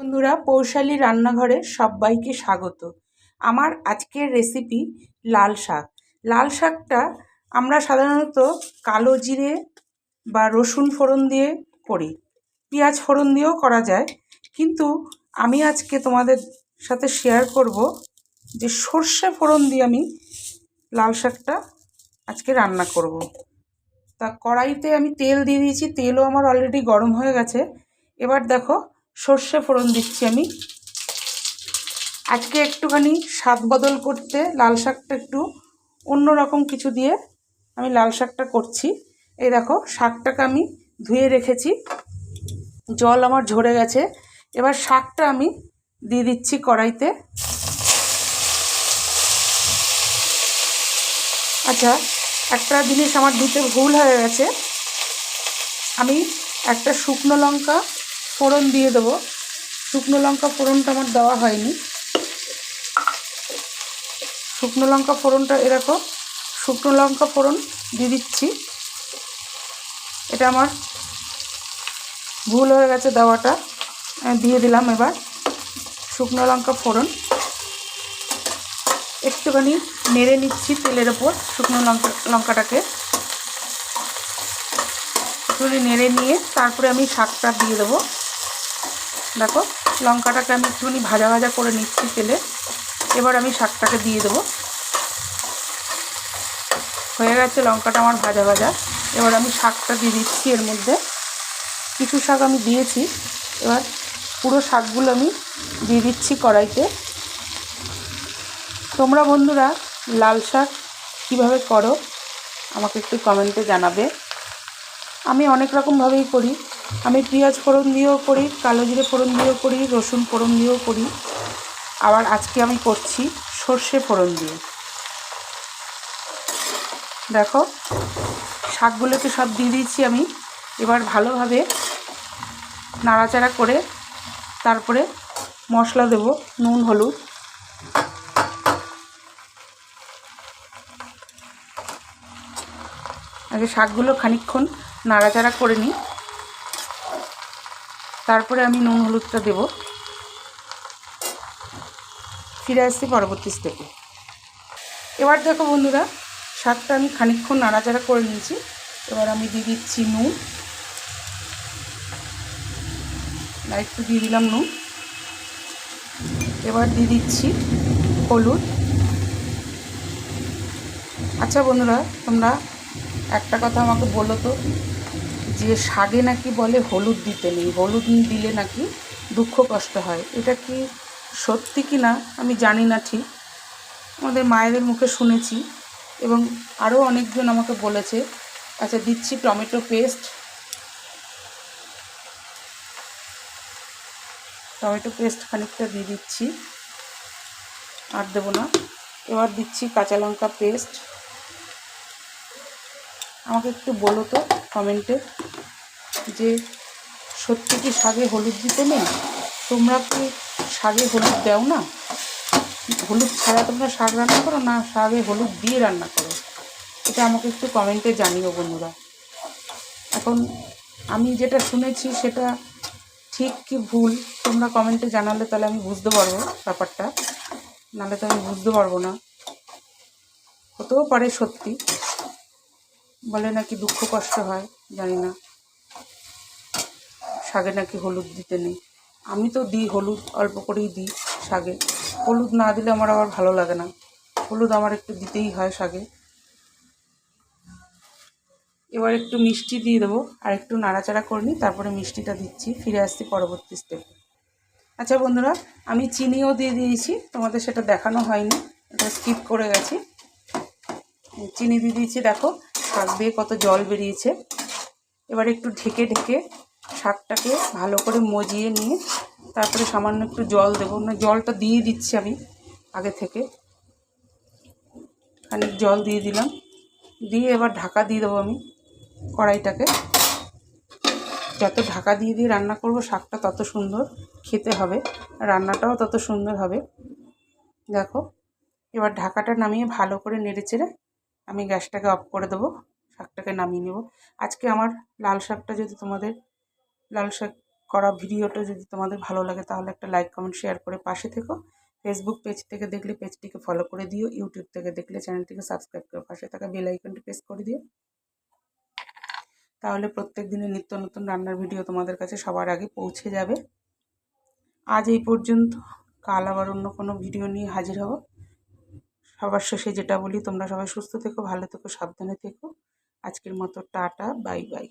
বন্ধুরা পৌশালী রান্নাঘরে সবাইকে স্বাগত। আমার আজকের রেসিপি লাল শাক। লাল শাকটা আমরা সাধারণত কালো জিরে বা রসুন ফোড়ন দিয়ে করি। পেঁয়াজ ফোড়ন দিয়েও করা যায়। কিন্তু আমি আজকে তোমাদের সাথে শেয়ার করব যে সর্ষে ফোড়ন দিয়ে আমি লাল শাকটা আজকে রান্না করব। তা কড়াইতে আমি তেল দিয়ে দিয়েছি। তেলও আমার অলরেডি গরম হয়ে গেছে। এবার দেখো সর্ষে ফোড়ন দিচ্ছি আমি। আজকে একটুখানি স্বাদ বদল করতে লাল শাকটা একটু অন্য রকম কিছু দিয়ে আমি লাল শাকটা করছি। এই দেখো, শাকটাকে আমি ধুয়ে রেখেছি। জল আমার ঝরে গেছে। এবার শাকটা আমি দিয়ে দিচ্ছি কড়াইতে। আচ্ছা একটা জিনিস আমার দিতে ভুল হয়ে গেছে। আমি একটা শুকনো লঙ্কা ফোড়ন দিয়ে দেবো। শুকনো লঙ্কা ফোড়নটা আমার দেওয়া হয়নি। শুকনো লঙ্কা ফোড়নটা এরকম শুকনো লঙ্কা ফোড়ন দিয়ে দিচ্ছি। এটা আমার ভুল হয়ে গেছে দেওয়াটা। দিয়ে দিলাম এবার শুকনো লঙ্কা ফোড়ন। একটুখানি নেড়ে নিচ্ছি তেলের ওপর শুকনো লঙ্কা, লঙ্কাটাকে। একটুখানি নেড়ে নিয়ে তারপরে আমি শাকটা দিয়ে দেবো। দেখো, লঙ্কাটাকে আমি একটুখানি ভাজা ভাজা করে নিচ্ছি তেলে। এবার আমি শাকটাকে দিয়ে দেবো। হয়ে গেছে, লঙ্কাটা আমার ভাজা ভাজা। এবার আমি শাকটা দিয়ে দিচ্ছি এর মধ্যে। কিছু শাক আমি দিয়েছি, এবার পুরো শাকগুলো আমি দিয়ে দিচ্ছি কড়াইতে। তোমরা বন্ধুরা, লাল শাক কীভাবে করো, আমাকে একটু কমেন্টে জানাবে। আমি অনেক রকমভাবেই করি। আমি পেঁয়াজ ফোড়ন দিয়েও করি, কালো জিরে ফোড়ন দিয়েও করি, রসুন ফোড়ন দিয়েও করি। আবার আজকে আমি করছি সর্ষে ফোড়ন দিয়ে। দেখো, শাকগুলোকে সব দিয়ে দিয়েছি আমি। এবার ভালোভাবে নাড়াচাড়া করে তারপরে মশলা দেব, নুন, হলুদ। আগে শাকগুলো খানিক্ষণ নাড়াচাড়া করে নিই। তারপরে আমি নুন হলুদটা দেব। ফিরে আসছি পরবর্তী স্টেপে এবার দেখো বন্ধুরা শাকটা আমি খানিক্ষণ নাড়াচাড়া করে নিয়েছি। এবার আমি দিয়ে দিচ্ছি নুন। আর একটু দিয়ে দিলাম নুন। এবার দিয়ে দিচ্ছি হলুদ। আচ্ছা বন্ধুরা, তোমরা একটা কথা আমাকে বলো তো, যে শাগে নাকি বলে হলুদ দিতে নেই, হলুদ দিলে নাকি দুঃখ কষ্ট হয়, এটা কি সত্যি কি না? আমি জানি না ঠিক। আমাদের মায়েদের মুখে শুনেছি এবং আরও অনেকজন আমাকে বলেছে আচ্ছা দিচ্ছি টমেটো পেস্ট। টমেটো পেস্ট খানিকটা দিয়ে দিচ্ছি, আর দেবো না। এবার দিচ্ছি কাঁচা লঙ্কা পেস্ট। আমাকে একটু বলো তো কমেন্টে যে সত্যি কি শাগে হলুদ দিতে নেই? তোমরা কি শাগে হলুদ দাও না? হলুদ ছাড়া তোমরা শাক রান্না করো না শাগে হলুদ দিয়ে রান্না করো? এটা আমাকে একটু কমেন্টে জানিও বন্ধুরা। এখন আমি যেটা শুনেছি সেটা ঠিক কি ভুল? তোমরা কমেন্টে জানালে তাহলে আমি বুঝতে পারব ব্যাপারটা। নাহলে তো আমি বুঝতে পারব না। হতেও পারে সত্যি। বলে নাকি দুঃখ কষ্ট হয়, জানি না। শাগে নাকি হলুদ দিতে নেই। আমি তো দিই হলুদ, অল্প করেই দিই শাগে। হলুদ না দিলে আমার আবার ভালো লাগে না। হলুদ আমার একটু দিতেই হয় শাগে। এবার একটু মিষ্টি দিয়ে দেবো আর একটু নাড়াচাড়া করে নিই, তারপরে মিষ্টিটা দিচ্ছি, ফিরে আসছি পরবর্তী স্টেপে আচ্ছা বন্ধুরা, আমি চিনিও দিয়ে দিয়েছি, তোমাদের সেটা দেখানো হয়নি, এটা স্কিপ করে গেছি। চিনি দিয়ে দিয়েছি, দেখো। শাক দিয়ে কত জল বেরিয়েছে। এবার একটু ঢেকে ঢেকে শাকটাকে ভালো করে মজিয়ে নিয়ে তারপরে সামান্য একটু জল দেবো। না, জলটা দিয়ে দিচ্ছি আমি আগে থেকে। খানিক জল দিয়ে দিলাম। দিয়ে এবার ঢাকা দিয়ে দেবো আমি কড়াইটাকে। যত ঢাকা দিয়ে দিয়ে রান্না করব, শাকটা তত সুন্দর খেতে হবে। রান্নাটাও তত সুন্দর হবে। দেখো, এবার ঢাকাটা নামিয়ে ভালো করে নেড়ে চেড়ে আমি গ্যাসটাকে অফ করে দেবো, শাকটাকে নামিয়ে নেব। আজকে আমার লাল শাকটা যদি তোমাদের, লাল শাক করা ভিডিওটা যদি তোমাদের ভালো লাগে তাহলে একটা লাইক, কমেন্ট, শেয়ার করে পাশে থেকো। ফেসবুক পেজ থেকে দেখলে পেজটিকে ফলো করে দিও, ইউটিউব থেকে দেখলে চ্যানেলটিকে সাবস্ক্রাইব করে পাশে থাকা বেল আইকনটি প্রেস করে দিও। তাহলে প্রত্যেক দিনের নিত্য নতুন রান্নার ভিডিও তোমাদের কাছে সবার আগে পৌঁছে যাবে। আজ এই পর্যন্ত, কাল আবার অন্য কোনো ভিডিও নিয়ে হাজির হব। সবার শেষে যেটা বলি, তোমরা সবাই সুস্থ থেকো, ভালো থেকো, সাবধানে থেকো। আজকের মতো টাটা, বাই বাই।